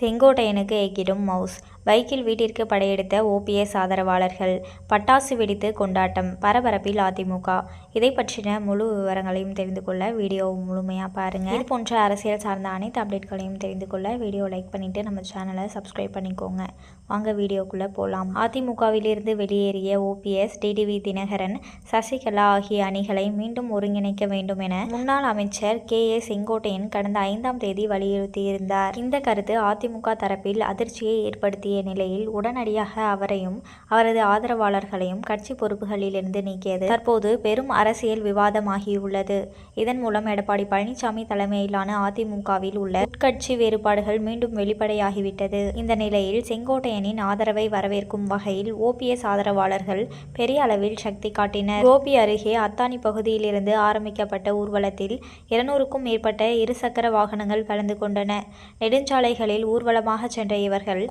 செங்கோட்டையனுக்கு எக்கிடும் mouse. பைக்கில் வீட்டிற்கு படையெடுத்த OPS ஆதரவாளர்கள் பட்டாசு வெடித்து கொண்டாட்டம் பரபரப்பில் அதிமுக. இதை பற்றின முழு விவரங்களையும் தெரிந்து கொள்ள வீடியோ முழுமையாக பாருங்கள் இது போன்ற அரசியல் சார்ந்த அனைத்து அப்டேட்களையும் தெரிந்து கொள்ள வீடியோ லைக் பண்ணிவிட்டு நம்ம சேனலை சப்ஸ்கிரைப் பண்ணிக்கோங்க. வாங்க வீடியோக்குள்ளே போகலாம் அதிமுகவிலிருந்து வெளியேறிய ஓபிஎஸ் டிடிவி தினகரன் சசிகலா ஆகிய அணிகளை மீண்டும் ஒருங்கிணைக்க வேண்டும் என முன்னாள் அமைச்சர் கே ஏ செங்கோட்டையன் கடந்த ஐந்தாம் தேதி வலியுறுத்தியிருந்தார். இந்த கருத்து அதிமுக தரப்பில் அதிர்ச்சியை ஏற்படுத்திய நிலையில் உடனடியாக அவரையும் அவரது ஆதரவாளர்களையும் கட்சி பொறுப்புகளிலிருந்து நீக்கியது. தற்போது பெரும் அரசியல் விவாதமாகியுள்ளது. இதன் மூலம் எடப்பாடி பழனிசாமி தலைமையிலான அதிமுகவில் உள்ள உட்கட்சி வேறுபாடுகள் மீண்டும் வெளிப்படையாகிவிட்டது. இந்த நிலையில் செங்கோட்டையனின் ஆதரவை வரவேற்கும் வகையில் ஓபிஎஸ் ஆதரவாளர்கள் பெரிய அளவில் சக்தி காட்டினர். கோபி அருகே அத்தானி பகுதியிலிருந்து ஆரம்பிக்கப்பட்ட ஊர்வலத்தில் இருநூறுக்கும் மேற்பட்ட இருசக்கர வாகனங்கள் கலந்து கொண்டன. நெடுஞ்சாலைகளில் ஊர்வலமாக சென்ற இவர்கள்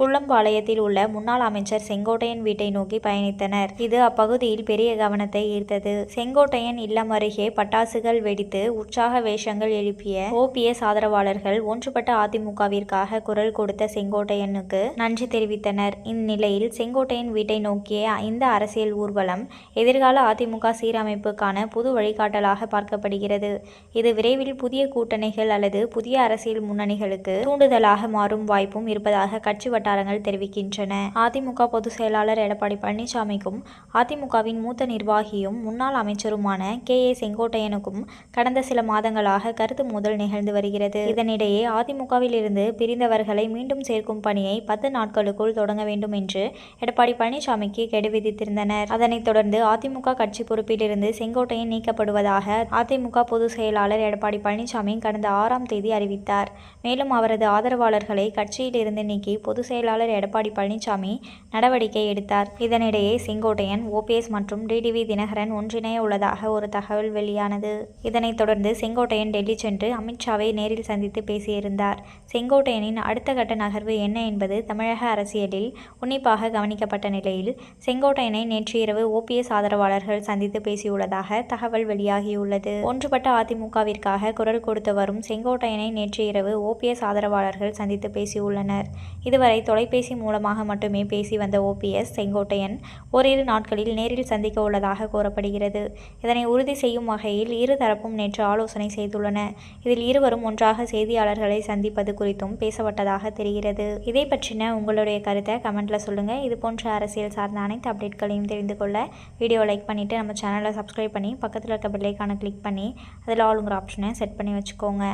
குள்ளம்பாளையத்தில் உள்ள முன்னாள் அமைச்சர் செங்கோட்டையன் வீட்டை நோக்கி பயணித்தனர். இது அப்பகுதியில் பெரிய கவனத்தை ஈர்த்தது. செங்கோட்டையன் இல்லம் அருகே பட்டாசுகள் வெடித்து உற்சாக வேஷங்கள் எழுப்பிய ஓபிஎஸ் ஆதரவாளர்கள் ஒன்றுபட்ட அதிமுகவிற்காக குரல் கொடுத்த செங்கோட்டையனுக்கு நன்றி தெரிவித்தனர். இந்நிலையில் செங்கோட்டையன் வீட்டை நோக்கிய இந்த அரசியல் ஊர்வலம் எதிர்கால அதிமுக சீரமைப்புக்கான புது வழிகாட்டலாக பார்க்கப்படுகிறது. இது விரைவில் புதிய கூட்டணிகள் அல்லது புதிய அரசியல் முன்னணிகளுக்கு தூண்டுதலாக மாறும் வாய்ப்பும் இருப்பதாக கட்சி வட்டாரங்கள் தெரிவிக்கின்றன. அதிமுக பொதுச் செயலாளர் எடப்பாடி பழனிசாமிக்கும் அதிமுகவின் மூத்த நிர்வாகியும் முன்னாள் அமைச்சருமான கே. ஏ. செங்கோட்டையனுக்கும் கடந்த சில மாதங்களாக கருத்து மோதல் நிகழ்ந்து வருகிறது. இதனிடையே அதிமுகவில் இருந்து பிரிந்தவர்களை மீண்டும் சேர்க்கும் பணியை பத்து நாட்களுக்குள் தொடங்க வேண்டும் என்று எடப்பாடி பழனிசாமிக்கு கெடு விதித்திருந்தனர். அதனைத் தொடர்ந்து அதிமுக கட்சி பொறுப்பிலிருந்து செங்கோட்டையன் நீக்கப்படுவதாக அதிமுக பொதுச் செயலாளர் எடப்பாடி பழனிசாமி கடந்த ஆறாம் தேதி அறிவித்தார். மேலும் அவரது ஆதரவாளர்களை கட்சியில் இருந்து நீக்கி பொதுச் செயலாளர் எடப்பாடி பழனிசாமி நடவடிக்கை எடுத்தார். இதனிடையே செங்கோட்டையன் ஓபிஎஸ் மற்றும் டிடிவி தினகரன் ஒன்றிணைய உள்ளதாக ஒரு தகவல் வெளியானது. இதனைத் தொடர்ந்து செங்கோட்டையன் டெல்லி சென்று அமித்ஷாவை நேரில் சந்தித்து பேசியிருந்தார். செங்கோட்டையனின் அடுத்த கட்ட நகர்வு என்ன என்பது தமிழக அரசியலில் உன்னிப்பாக கவனிக்கப்பட்ட நிலையில் செங்கோட்டையனை நேற்று இரவு ஓபிஎஸ் ஆதரவாளர்கள் சந்தித்து பேசியுள்ளதாக தகவல் வெளியாகியுள்ளது. ஒன்றுபட்ட அதிமுகவிற்காக குரல் கொடுத்து வரும் செங்கோட்டையனை நேற்று இரவு ஓபிஎஸ் ஆதரவாளர்கள் சந்தித்து பேசியுள்ளனர். இதுவரை தொலைபேசி மூலமாக மட்டுமே பேசி வந்த ஓபிஎஸ் செங்கோட்டையன் ஓரிரு நாட்களில் நேரில் சந்திக்க உள்ளதாக கூறப்படுகிறது. இதனை உறுதி செய்யும் வகையில் இரு தரப்பும் நேற்று ஆலோசனை செய்துள்ளன. இதில் இருவரும் ஒன்றாக செய்தியாளர்களை சந்திப்பது குறித்தும் பேசப்பட்டதாக தெரிகிறது. இதை பற்றின உங்களுடைய கருத்தை கமெண்ட்ல சொல்லுங்க. இது போன்ற அரசியல் சார்ந்த அனைத்து அப்டேட்களையும் தெரிந்து கொள்ள வீடியோ லைக் பண்ணிட்டு நம்ம சேனலை சப்ஸ்கிரைப் பண்ணி பக்கத்தில் இருக்க பெல்லைக்கான கிளிக் பண்ணி அதில் ஆளுங்கிற ஆப்ஷனை செட் பண்ணி வச்சுக்கோங்க.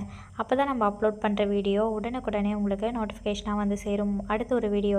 அப்போ தான் நம்ம அப்லோட் பண்ணுற வீடியோ உடனுக்குடனே உங்களுக்கு நோட்டிஃபிகேஷனாக வந்து சேரும். அடுத்த ஒரு வீடியோ